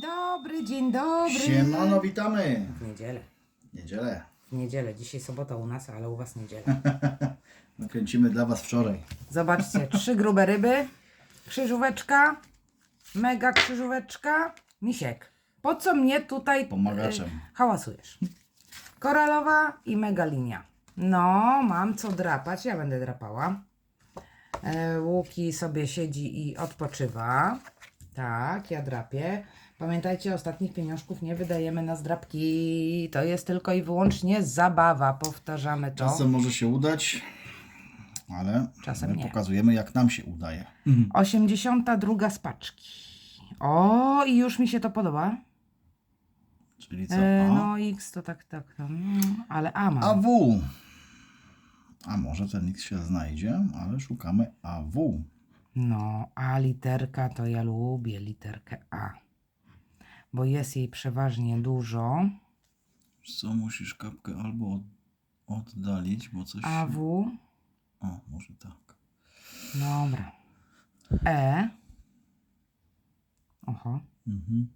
Dzień dobry, dzień dobry. Siemano, witamy! W niedzielę. Niedzielę. W niedzielę. Dzisiaj sobota u nas, ale u was niedziela. Nakręcimy dla Was wczoraj. Zobaczcie, trzy grube ryby, krzyżóweczka, mega krzyżóweczka, misiek. Po co mnie tutaj Pomagaczem. y, hałasujesz? Koralowa i mega linia. No, mam co drapać, ja będę drapała. E, Łuki sobie siedzi i odpoczywa. Tak, ja drapię. Pamiętajcie, ostatnich pieniążków nie wydajemy na zdrapki. To jest tylko i wyłącznie zabawa. Powtarzamy to. Czasem może się udać, ale Czasem my nie. pokazujemy jak nam się udaje. 82 z paczki. O, i już mi się to podoba. Czyli co? E, A? no X to tak, tak. mm, Ale A mam. AW. A może ten X się znajdzie, ale szukamy AW. No, A literka to ja lubię literkę A. Bo jest jej przeważnie dużo. Co musisz kapkę albo od, oddalić, bo coś. AW. O, może tak. Dobra. E. Oho. Mhm.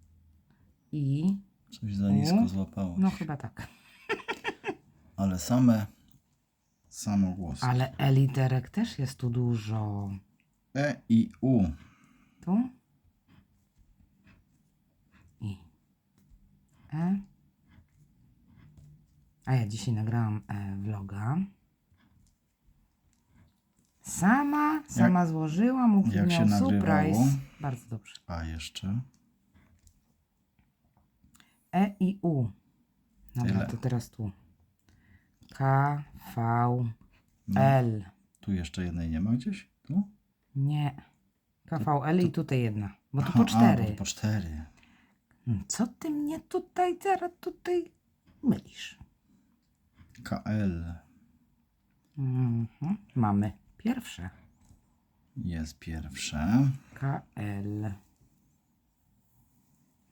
I. Coś za nisko U. złapałeś. No chyba tak. Ale same samogłosy. Ale E literek też jest tu dużo. E i U. Tu. E. A ja dzisiaj nagrałam e, vloga. Sama, sama złożyłam, Łuki jak się surprise. Bardzo dobrze. A jeszcze. E i U. Dobra, Tyle. to teraz tu. K, V, No. L. Tu jeszcze jednej nie ma gdzieś? Tu? Nie. K, V, L i tutaj jedna. Bo tu Aha, po cztery. A, po cztery. Co ty mnie tutaj teraz tutaj mylisz? KL Mhm. Mamy pierwsze. jest pierwsze. KL.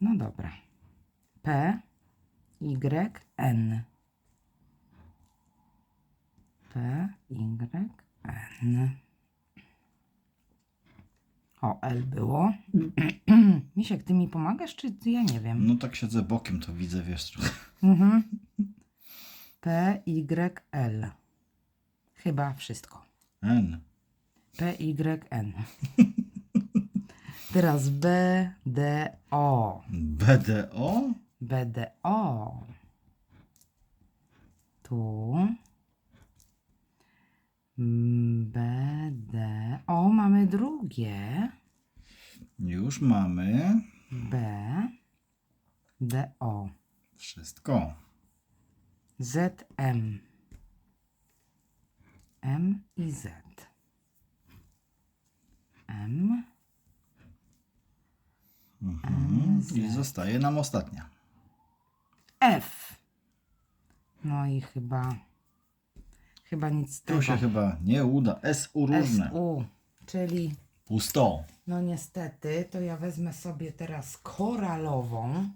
No dobra. P, Y, N. P, Y, N. O, L było. Misiek, ty mi pomagasz, czy ty? ja nie wiem? No tak siedzę bokiem, to widzę, wiesz trochę. Mhm. P, Y, L. Chyba wszystko. N. P, Y, N. Teraz B, D, O. BDO? B, D, O. Tu. B, D, O. Mamy drugie. Już mamy B, D, O. wszystko. Z, M. M i Z. M. Mhm. I zostaje nam ostatnia. F. No i chyba. Chyba nic z tego. Tu się chyba nie uda. SU różne. SU, czyli. Pusto. No niestety, to ja wezmę sobie teraz koralową.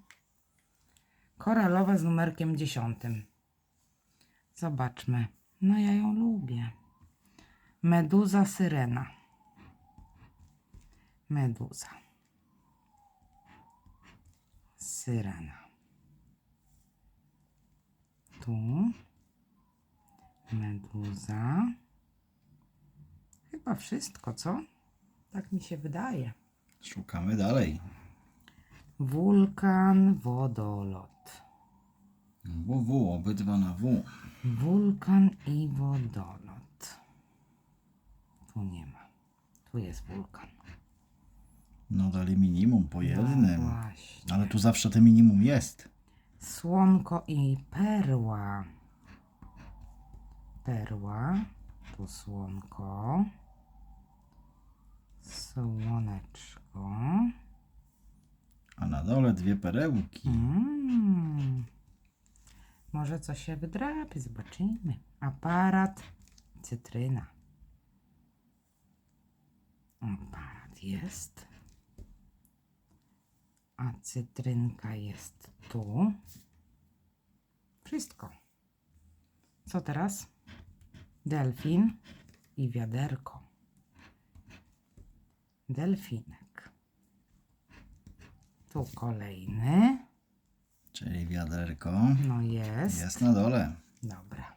Koralowa z numerkiem 10. Zobaczmy. No ja ją lubię. Meduza syrena. Meduza. Syrena. Tu. Meduza. Chyba wszystko, co? Tak mi się wydaje. Szukamy dalej. Wulkan, wodolot. WW, obydwa na W. Wulkan i wodolot. Tu nie ma. Tu jest wulkan. No dali minimum po jednym. No właśnie. Ale tu zawsze te minimum jest. Słonko i perła. Perła. Tu słonko. Słoneczko. A na dole dwie perełki. Mm. Może coś się wydrapie, zobaczymy. Aparat, cytryna. Aparat jest. A cytrynka jest tu. Wszystko. Co teraz? Delfin i wiaderko. Delfinek. Tu kolejny. Czyli wiaderko No jest. jest na dole. Dobra.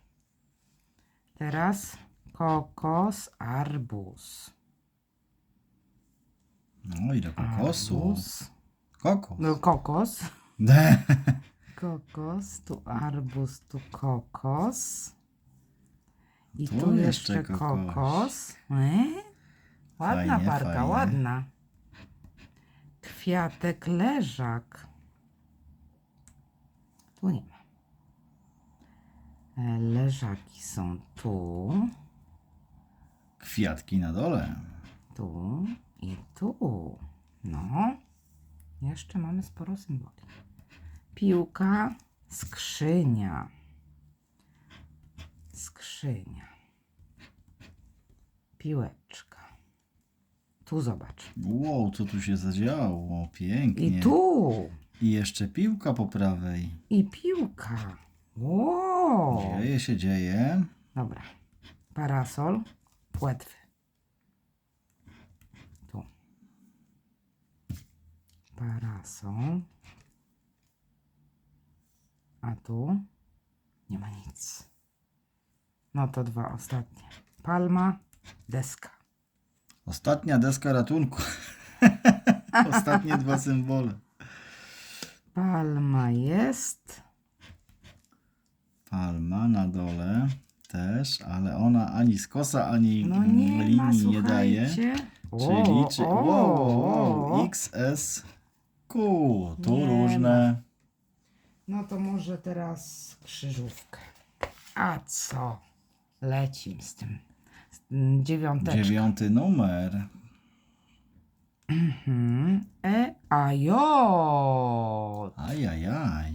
Teraz kokos, arbuz. No i do kokosu. Arbuz. Kokos. No kokos. Kokos, tu arbuz, tu kokos. I Tu tu, jeszcze jeszcze kokos. kokos. E? Ładna Fajnie, parka, fajnie. ładna. Kwiatek leżak. Tu nie ma. E, Leżaki są tu, Kwiatki na dole. tu i tu. No. Jeszcze mamy sporo symboli. Piłka, skrzynia. Skrzynia. Piłeczka. Tu zobacz. Wow, co tu się zadziało? Pięknie. I tu. I jeszcze piłka po prawej. I piłka. Wow. Dzieje się, dzieje. Dobra. Parasol, płetwy. Tu. Parasol. A tu nie ma nic. No to dwa ostatnie. Palma, deska. Ostatnia deska ratunku. Ostatnie dwa symbole. Palma jest. Palma na dole też, ale ona ani skosa, ani No mm, nie ma, linii nie daje. słuchajcie. Czyli czy, O, o. XS, Q. Tu Nie różne. No to może teraz krzyżówkę. A co? Lecim z tym. Dziewiąteczką. Dziewiąty numer. Mhm. E, a jo. Ajajaj.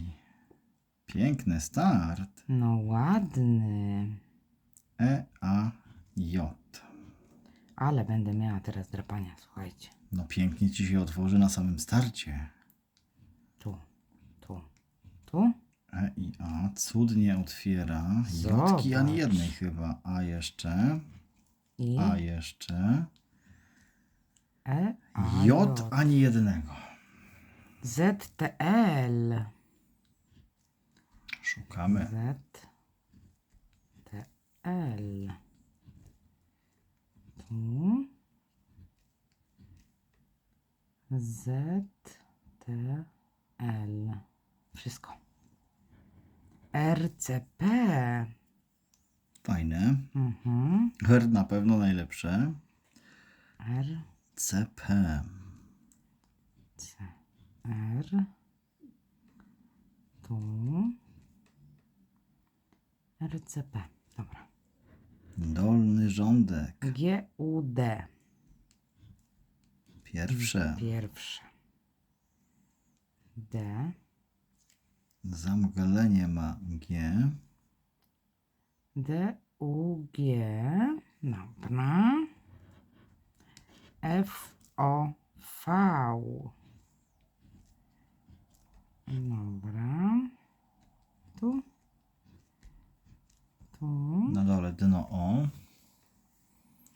Piękny start. No ładny. E, A, J. Ale będę miała teraz drapania, słuchajcie. No pięknie ci się otworzy na samym starcie. Tu, tu, tu. E i A cudnie otwiera. Jotki ani jednej chyba. A jeszcze. I A jeszcze. E, a J ani jednego. ZTL. Szukamy. ZTL. Tu. ZTL. Wszystko. RCP. Fajne. Mhm. R na pewno najlepsze. R. CP. C. R. Tu. RCP. Dobra. Dolny rządek. GUD. Pierwsze. Pierwsze. D. Zamglenie ma G. D. U. G. Dobra. F. O. V. Dobra. Tu. Tu. Na dole dno O.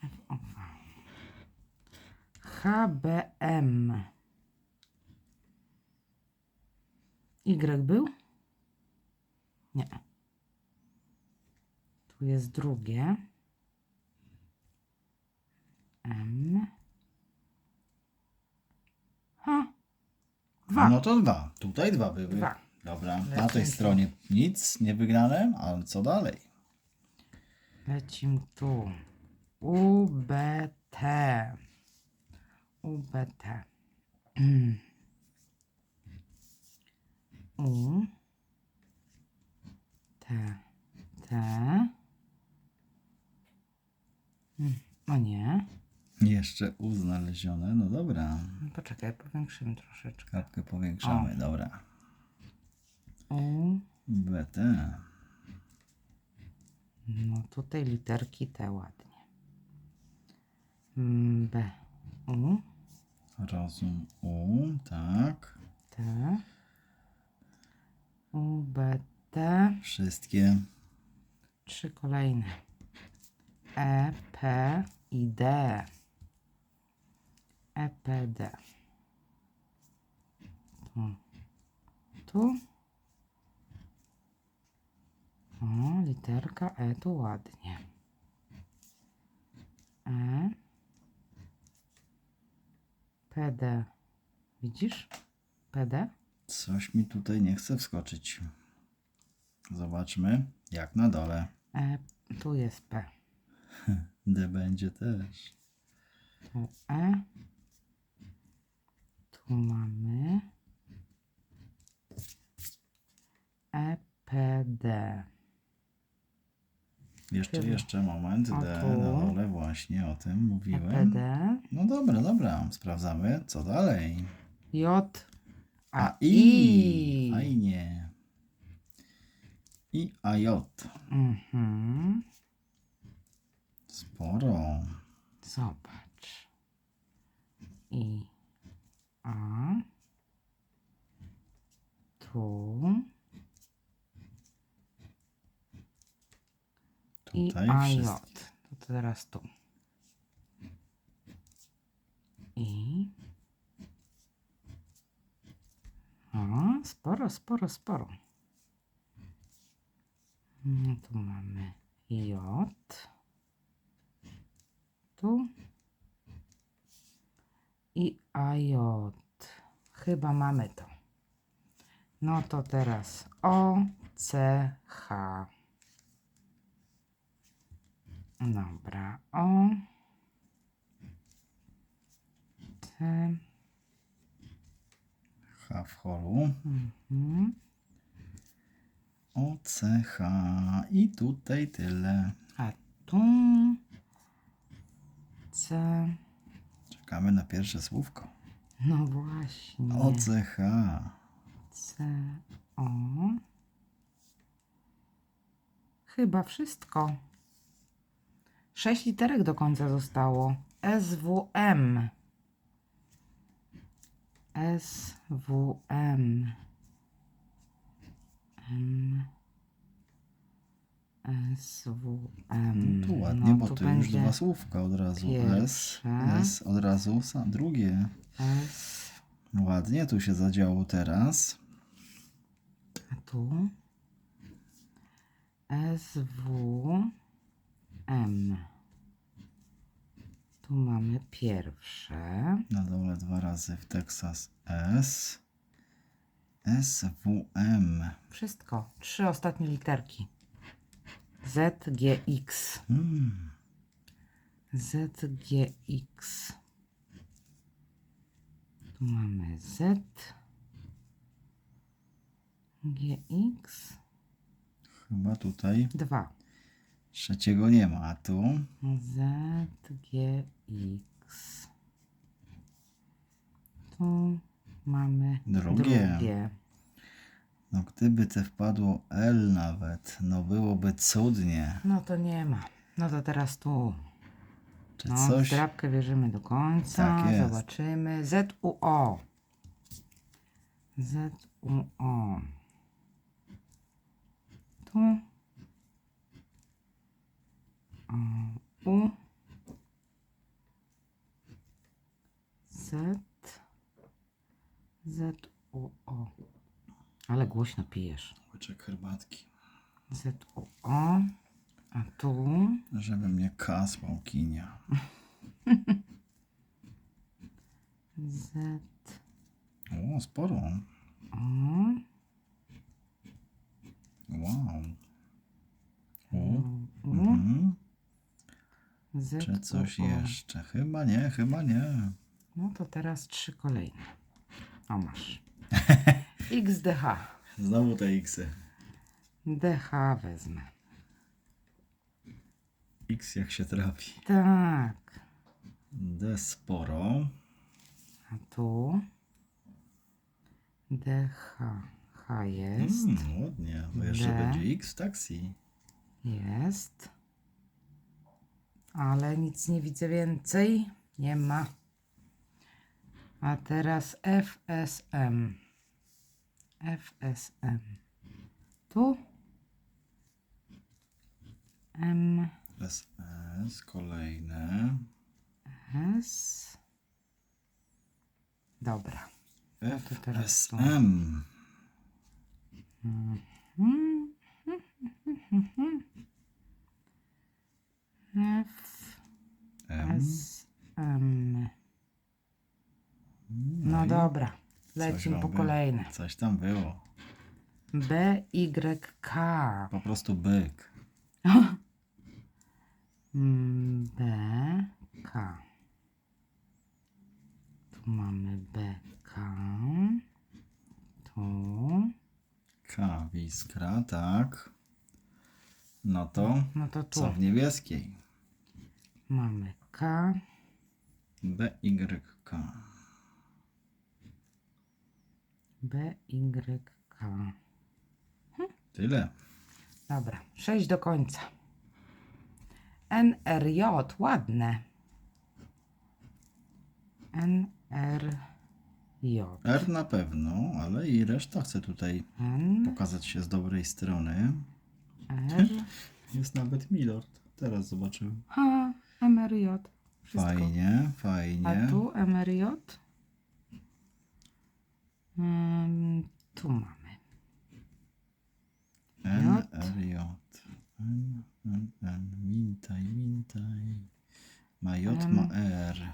F. O. V. HBM. Y był? Nie. Tu jest drugie. M. Ha. Dwa. No to dwa. Tutaj dwa były. Dwa. Dobra. Na Lecimy tej stronie nic nie wygrane, ale co dalej? Lecim tu. UBT. UBT. U. T. T. Mm. O nie. Jeszcze U znalezione. No dobra. Poczekaj, powiększymy troszeczkę. Kartkę powiększamy. Dobra. U. BT. No tutaj literki te ładnie. Mm, B. U. Rozum U. Tak. T. U, B, T. Wszystkie. Trzy kolejne. E, P i D. E, P, D. Tu. O, literka E tu ładnie. E. PD. Widzisz? PD? Coś mi tutaj nie chce wskoczyć. Zobaczmy, jak na dole. E. Tu jest P. D będzie też. Tu E. Tu mamy E, EPD. Jeszcze, Chyba. jeszcze moment. A D tu? na dole, właśnie o tym mówiłem. EPD. No dobra, dobra. Sprawdzamy, co dalej. J. A I. Fajnie. I A J. Mhm. Sporo. Zobacz. I. A. Tu. I Tutaj A, J. wszystkie. To teraz tu. I. O, sporo, sporo, sporo. No, tu mamy J. Tu. I AJ. Chyba mamy to. No to teraz O, C, H. Dobra, O. C. H w holu. Mhm. O, C, H. I tutaj tyle. A tu. C. Czekamy na pierwsze słówko. No właśnie. O, C, O. Chyba wszystko. Sześć literek do końca zostało. S, W, M. S, W, M. M. S, W, M. No tu ładnie, bo tu tu już dwa słówka od razu. S, pierwsze. S od razu sam drugie. S, Ładnie tu się zadziało teraz. A tu S, W, M. Tu mamy pierwsze. Na dole dwa razy w Texas S. S, W, M. Wszystko. Trzy ostatnie literki. Z, G, X. Hmm. Z, G, X. Tu mamy Z. G, X. Chyba tutaj Dwa. trzeciego nie ma. A tu Z, G, X. Tu mamy Drugie. drugie. No gdyby te wpadło L nawet, no byłoby cudnie. No to nie ma. No to teraz tu. Czy No, coś? w drapkę wierzymy do końca. Tak jest. Zobaczymy. Z, U, O. Z, U, O. Tu. O, U. Z. Z, U, O. Ale głośno pijesz. Łyczek herbatki. Z, U, O. A tu. Żeby mnie kasłał kinia. Z, O, sporo. O. Wow. O, U. mhm. Z, Czy coś jeszcze? Chyba nie, chyba nie. No to teraz trzy kolejne. O masz. XDH. Znowu te X. DH wezmę. X jak się trafi. Tak. D sporo. A tu. DH. H jest. Mm, ładnie. Bo jeszcze D. będzie X w taksi. Jest. Ale nic nie widzę więcej. Nie ma. A teraz FSM. FSM. Tu. M. S, S, kolejne. S. Dobra. FSM. F, M. S, M. No i dobra, coś lecimy po robię. kolejne. Coś tam było. B, Y, K. Po prostu byk. Mm, B, K. Tu mamy B, K. Tu. K, iskra, tak. No to No to tu co w niebieskiej? mamy K. B, Y, K. B, Y, K. Tyle. Dobra, 6 do końca. N, R, J, ładne. N, R, na pewno, ale i reszta chce tutaj N, pokazać się z dobrej strony. R, Jest nawet Milord. Teraz zobaczyłem. H, M, R, J. Wszystko. Fajnie, fajnie. A tu M, R, J. Mm, tu mamy. N, J. R, J. N, N, N. Mintaj, mintaj. Ma J, M. ma R.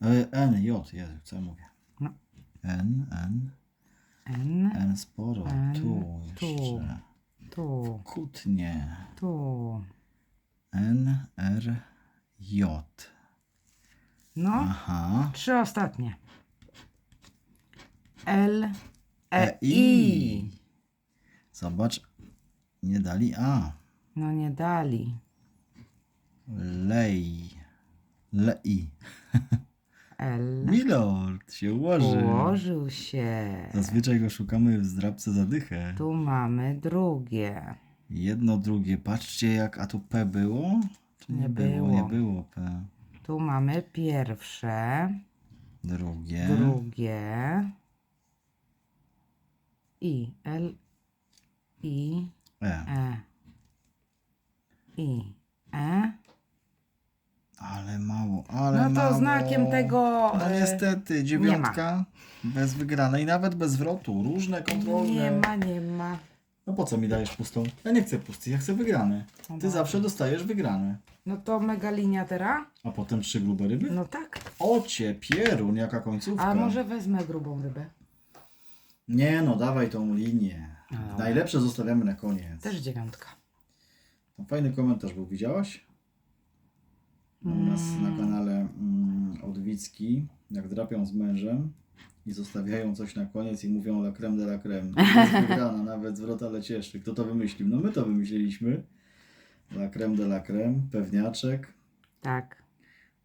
E, N, J, Jezu, co ja mówię? No. N, N, N, N sporo. N, Tu tu. jeszcze. tu, Kutnie. tu. N, R, J. No, Aha. trzy ostatnie. L, E, E, I. Zobacz, nie dali A. No nie dali. Lej. Lei. L. Milord się ułoży. Ułożył się. Zazwyczaj go szukamy w zdrabce za dychę. Tu mamy drugie. Jedno, drugie. Patrzcie jak, a tu P było? Czy nie, Nie było? było. Nie było P. Tu mamy pierwsze, Drugie. drugie. I. L. I. E. E. I. E. Ale mało, ale No to mało. znakiem tego. No e, niestety, dziewiątka bez wygranej, nawet bez zwrotu. Różne kontrolne. Nie ma, nie ma. No po co mi dajesz pustą? Ja nie chcę pusty, ja chcę wygrane. No Ty dobra. zawsze dostajesz wygrane. No to mega linia teraz? A potem trzy grube ryby? No tak. Ocie, pierun, jaka końcówka. A może wezmę grubą rybę? Nie no, dawaj tą linię. A. Najlepsze zostawiamy na koniec. Też dziewiątka. Tam fajny komentarz był, widziałaś? U nas na kanale mm, Odwicki, jak drapią z mężem i zostawiają coś na koniec i mówią la creme de la creme. Jest wygrana, nawet zwrot ale cieszy. Kto to wymyślił? No my to wymyśliliśmy. La creme de la creme, pewniaczek. Tak.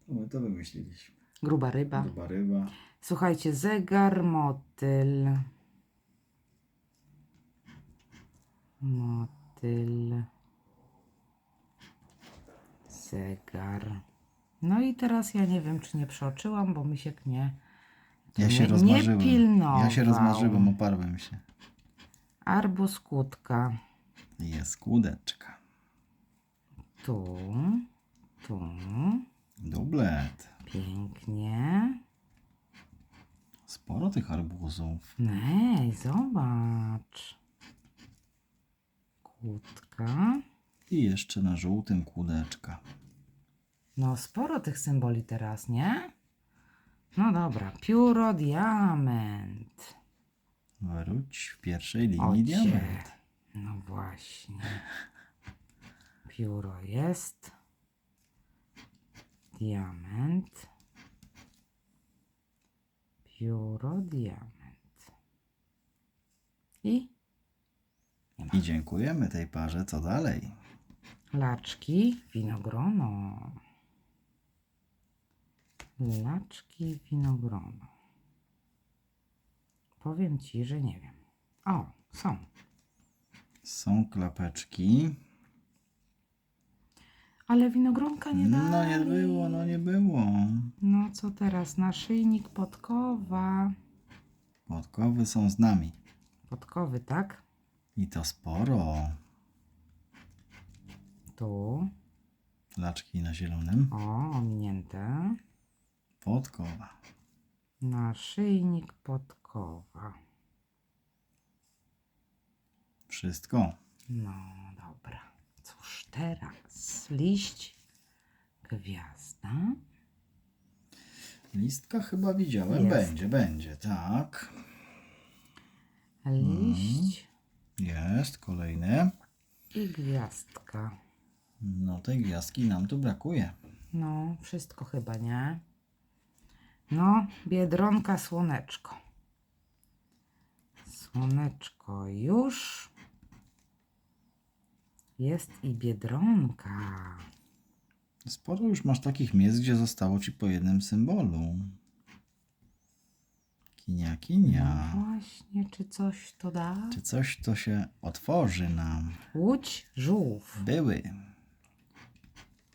To my to wymyśliliśmy. Gruba ryba. Gruba ryba. Słuchajcie, zegar, motyl. Motyl. Zegar. No i teraz ja nie wiem, czy nie przeoczyłam, bo Misiek nie. Ja się nie, rozmarzyłem. Nie pilnował. Ja się rozmarzyłem, oparłem się. Arbuz, kłódka. Jest kłódeczka. Tu. Tu. Dublet. Pięknie. Sporo tych arbuzów. Nej, zobacz. Kłódka. I jeszcze na żółtym kłódeczka. No, sporo tych symboli teraz, nie? No dobra, pióro, diament. Wróć w pierwszej linii Ocie. diament. No właśnie. Pióro jest. Diament. Pióro, diament. I I dziękujemy tej parze. Co dalej? laczki, winogrono. Laczki, winogrono. Powiem ci, że nie wiem. O, są. Są klapeczki. Ale winogronka nie dali. No nie było, no nie było. No co teraz? Naszyjnik podkowa. Podkowy są z nami. Podkowy, tak? I to sporo. Tu. Laczki na zielonym. O, ominięte. Podkowa. Naszyjnik podkowa. Wszystko. No dobra. Cóż teraz? Liść, gwiazda. Listka chyba widziałem. Jest. Będzie, będzie, tak. Liść Jest, kolejny. i gwiazdka. No tej gwiazdki nam tu brakuje. No, wszystko chyba, nie? No, biedronka, słoneczko. Słoneczko już. Jest i biedronka. Sporo już masz takich miejsc, gdzie zostało ci po jednym symbolu. Kinia, kinia. Właśnie, czy coś to da? Czy coś to się otworzy nam? Łódź, żółw. Były.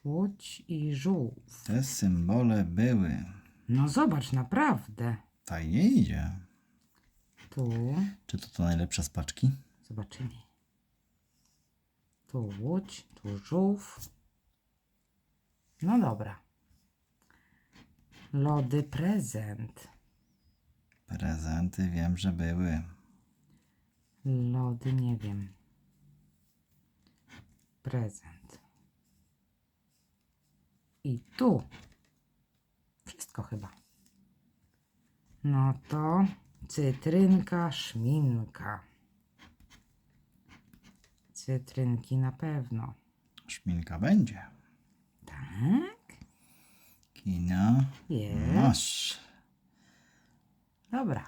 Łódź i żółw. Te symbole były. No zobacz, naprawdę. Fajnie idzie. Tu, Czy to to najlepsza z paczki? zobaczymy. Tu łódź, tu żółw. No dobra. Lody prezent. Prezenty wiem, że były. Lody nie wiem. Prezent. I tu. Wszystko chyba. No to cytrynka, szminka. Cytrynki na pewno. Szminka będzie. Tak? Kina. Jest. Masz. Dobra.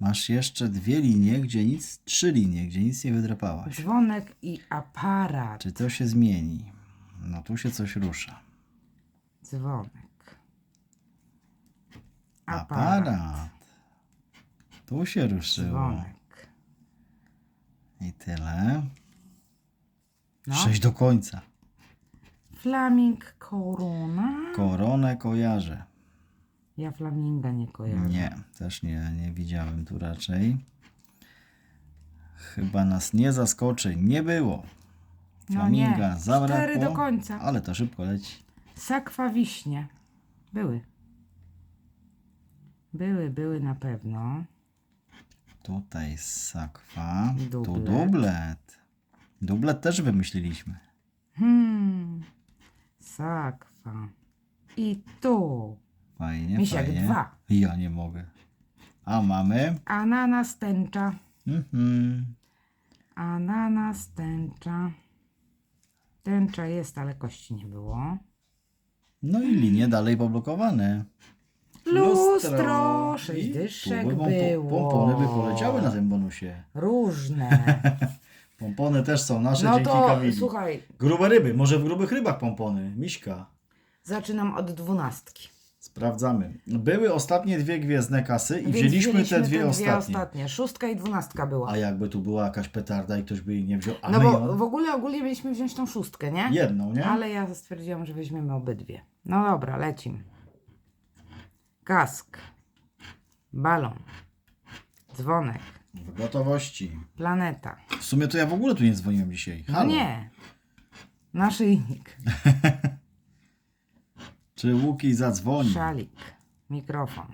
Masz jeszcze dwie linie, gdzie nic, trzy linie, gdzie nic nie wydrapałaś. Dzwonek i aparat. Czy to się zmieni? No tu się coś rusza. Dzwonek. Aparat. Tu się ruszyło. Dzwonek. I tyle. No. Sześć do końca. Flaming korona. Koronę kojarzę. Ja flaminga nie kojarzę. Nie, też nie, nie widziałem tu raczej. Chyba nas nie zaskoczy. Nie było. No Flaminga nie. zabrakło. Cztery do końca. Ale to szybko leci. Sakwa wiśnie. Były. Były, były na pewno. Tutaj sakwa. Tu Dublet. dublet. Dublet też wymyśliliśmy. Hmm. Sakwa. I tu. Fajnie, Misiak, fajnie. dwa. Ja nie mogę. A mamy? Ananas tęcza. Mhm. Ananas tęcza. Tęcza jest, ale kości nie było. No i linie dalej poblokowane. Lustro. Sześć I dyszek tu pompo- było. Pompony by poleciały na tym bonusie. Różne. Pompony też są nasze No dzięki to Kamili. słuchaj, Grube ryby, może w grubych rybach pompony. Miśka. zaczynam od dwunastki. Sprawdzamy. Były ostatnie dwie gwiezdne kasy i Więc wzięliśmy te dwie ostatnie. ostatnie. Szóstka i dwunastka była. A jakby tu była jakaś petarda i ktoś by jej nie wziął, a No my bo ją... w ogóle ogólnie mieliśmy wziąć tą szóstkę, nie? jedną, nie? Ale ja stwierdziłam, że weźmiemy obydwie. No dobra, lecimy. Kask. Balon. Dzwonek. W gotowości. Planeta. W sumie to ja w ogóle tu nie dzwoniłem dzisiaj. No Halo. nie. Naszyjnik. Czy Łuki zadzwoni? Szalik. Mikrofon.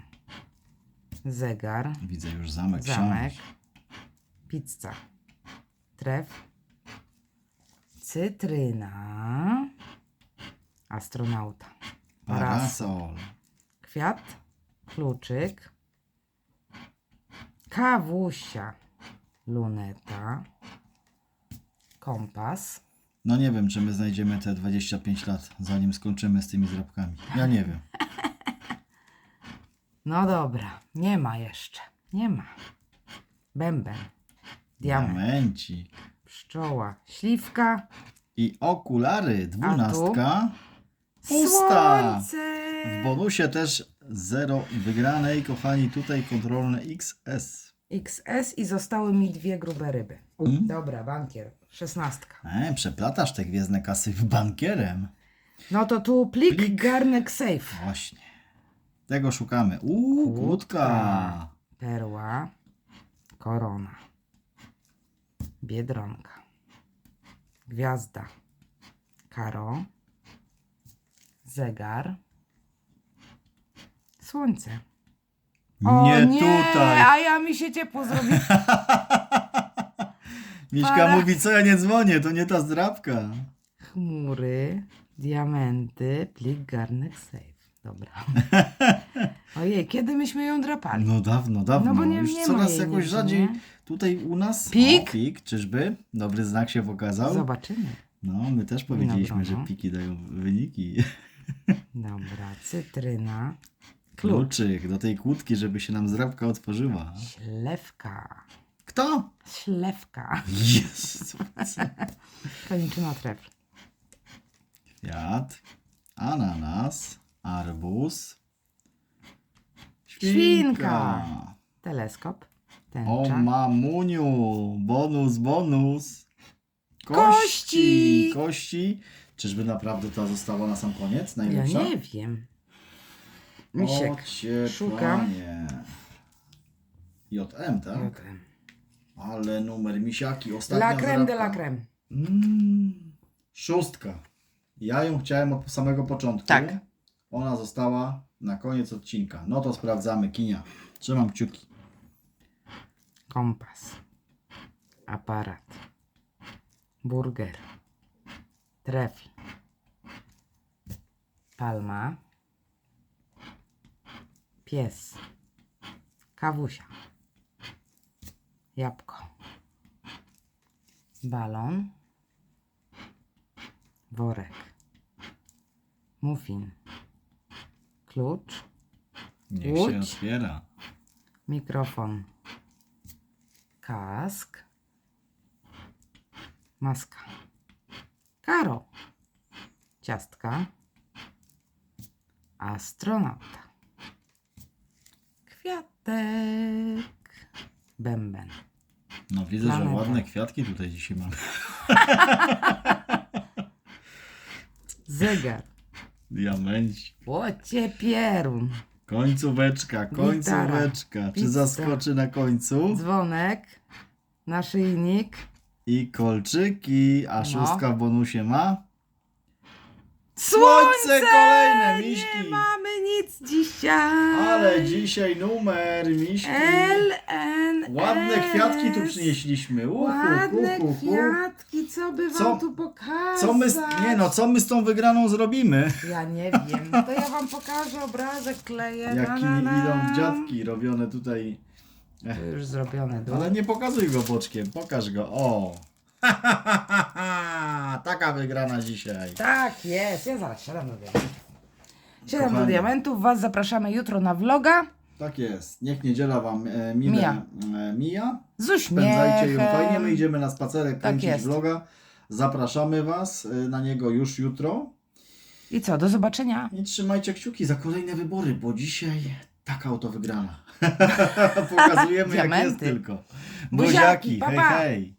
Zegar. Widzę już zamek. Zamek. Pizza. Tref. Cytryna. Astronauta. Parasol. Kwiat. Kluczyk. Kawusia. Luneta. Kompas. No nie wiem, czy my znajdziemy te 25 lat, zanim skończymy z tymi zrobkami. Ja nie wiem. No dobra, nie ma jeszcze. Nie ma. Bęben. Diament. Diamencik. Pszczoła. Śliwka. I okulary. Dwunastka. Pusta. Słońce. W bonusie też zero wygranej, kochani, tutaj kontrolne XS. XS i zostały mi dwie grube ryby. Mm. Dobra, bankier. Szesnastka. E, przeplatasz te gwiezdne kasy w bankierem. No to tu plik, Plik. garnek safe. Właśnie. Tego szukamy. Uuu, kłódka. Perła. Korona. Biedronka. Gwiazda. Karo. Zegar. Słońce. O nie, nie, tutaj. a ja mi się ciepło zrobi. Miśka Para- mówi, co ja nie dzwonię, to nie ta zdrabka. Chmury, diamenty, plik, garnek, save. Dobra. Ojej, kiedy myśmy ją drapali? No dawno, dawno. No bo nie- Już nie ma coraz jej jakoś nigdzie, rzadziej nie? tutaj u nas. Pik? O, pik, czyżby? Dobry znak się pokazał. Zobaczymy. No, my też powiedzieliśmy, Dobra, no. że piki dają wyniki. Dobra, cytryna, klucz, Kluczyk do tej kłódki, żeby się nam zdrabka otworzyła. ślewka, Kto? ślewka. Jezu. Koniczyna trefl. Kwiat, ananas, arbuz, Świnka. Teleskop, O tęcza, mamuniu, bonus, bonus. Kości. Kości. Czyżby naprawdę ta została na sam koniec? ja Najlepsza? nie wiem. Misiek. Szukam. JM, tak? Ale numer misiaki, ostatnia La creme de la creme. Mm, szóstka. Ja ją chciałem od samego początku. Tak. Ona została na koniec odcinka. No to sprawdzamy. Kinia. Trzymam kciuki. Kompas, aparat, burger, trefl, palma, pies, kawusia, jabłko, balon, worek, muffin, klucz, Niech Łódź. się otwiera. mikrofon, kask, maska, karo, ciastka, astronauta, kwiatek, bęben, No widzę, że ładne kwiatki tutaj dzisiaj mamy. zegar, Diamenci. łocie pierun, Końcóweczka, końcóweczka. Czy Pizza. zaskoczy na końcu? dzwonek, naszyjnik, I kolczyki. A No. szóstka w bonusie ma? Słońce! kolejne, miśki. Nie mamy nic dzisiaj! Ale dzisiaj numer, miśki. L, N, Ładne S. kwiatki tu przynieśliśmy. Uhu, Ładne hu, hu, hu. kwiatki, co by wam Co- tu pokazać? Co my, z- nie no, co my z tą wygraną zrobimy? Ja nie wiem, to ja wam pokażę obrazek, kleję. na, Jaki na, na. idą dziadki robione tutaj. To już zrobione. dół. Ale nie pokazuj go boczkiem, pokaż go. O! Taka wygrana dzisiaj. Tak, jest, ja zaraz siadam do diamentów. Siadam do Kochani. diamentów, was zapraszamy jutro na vloga Tak jest. Niech niedziela wam e, mile Mija. e, mija. z Spędzajcie ją fajnie. My idziemy na spacerek, kręcić jest. vloga. Zapraszamy was e, na niego już jutro. I co, do zobaczenia. I trzymajcie kciuki za kolejne wybory, bo dzisiaj taka oto wygrana. Pokazujemy jak jest Diamenty. tylko. Buziaki, Buziaki, pa, hej pa. hej.